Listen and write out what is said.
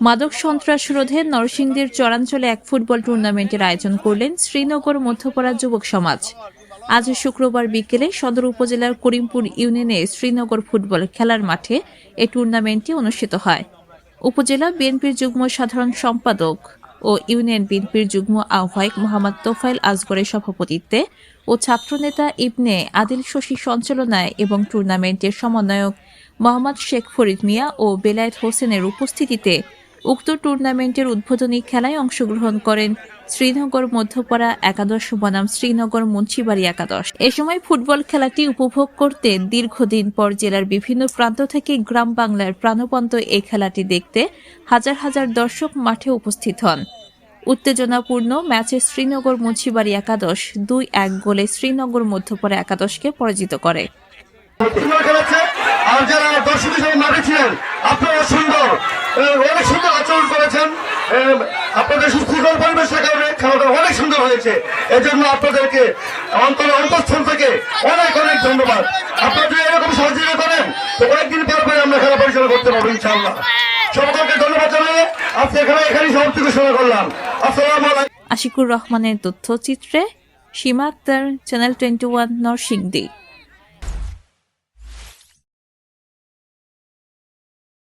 মাদক সন্ত্রাস রোধে নরসিংদীর চরাঞ্চলে এক ফুটবল টুর্নামেন্টের আয়োজন করলেন শ্রীনগর মধ্যপাড়া যুবক সমাজ। আজ শুক্রবার বিকেলে সদর উপজেলার করিমপুর ইউনিয়নে শ্রীনগর ফুটবল খেলার মাঠে এই টুর্নামেন্টটি অনুষ্ঠিত হয়। উপজেলা বিএনপির যুগ্ম সাধারণ সম্পাদক ও ইউনিয়ন বিএনপির যুগ্ম আহ্বায়ক মোহাম্মদ তোফাইল আজগরের সভাপতিত্বে ও ছাত্রনেতা ইবনে আদিল শশী সঞ্চালনায় এবং টুর্নামেন্টের সমন্বয়ক মোহাম্মদ শেখ ফরিদ মিয়া ও বেলায়েত হোসেনের উপস্থিতিতে উক্ত টুর্নামেন্টের উদ্বোধনী খেলায় অংশগ্রহণ করেন শ্রীনগর মধ্যপাড়া একাদশ বনাম শ্রীনগর মুন্সিবাড়ি একাদশ। এ সময় ফুটবল খেলাটি উপভোগ করতে দীর্ঘদিন পর জেলার বিভিন্ন প্রান্ত থেকে গ্রাম বাংলার প্রাণবন্ত এই খেলাটি দেখতে হাজার হাজার দর্শক মাঠে উপস্থিত হন। উত্তেজনাপূর্ণ ম্যাচে শ্রীনগর মুন্সিবাড়ি একাদশ দুই এক গোলে শ্রীনগর মধ্যপাড়া একাদশকে পরাজিত করে। আর যারা দর্শক হিসেবে মাঠে ছিলেন, আপনারা সুন্দর এ, অনেক সুন্দর আচরণ করেছেন আপনাদের সুস্থিকর পরিবেশের কারণে খেলাটা অনেক সুন্দর হয়েছে। এজন্য আপনাদেরকে অন্তরে অন্তঃস্থল থেকে অনেক অনেক ধন্যবাদ। আপনারা যদি এরকম সহযোগিতা করেন, তো অনেকদিন পর পরে আমরা খেলা পরিচালনা করতে পারব, ইনশাআল্লাহ। সকলকে ধন্যবাদ জানিয়ে আজকে খেলা এখানেই সমাপ্তি ঘোষণা করলাম। আসসালামু আশিকুর রহমানের তথ্যচিত্রে Sima Akter, channel twenty one, Narsingdi.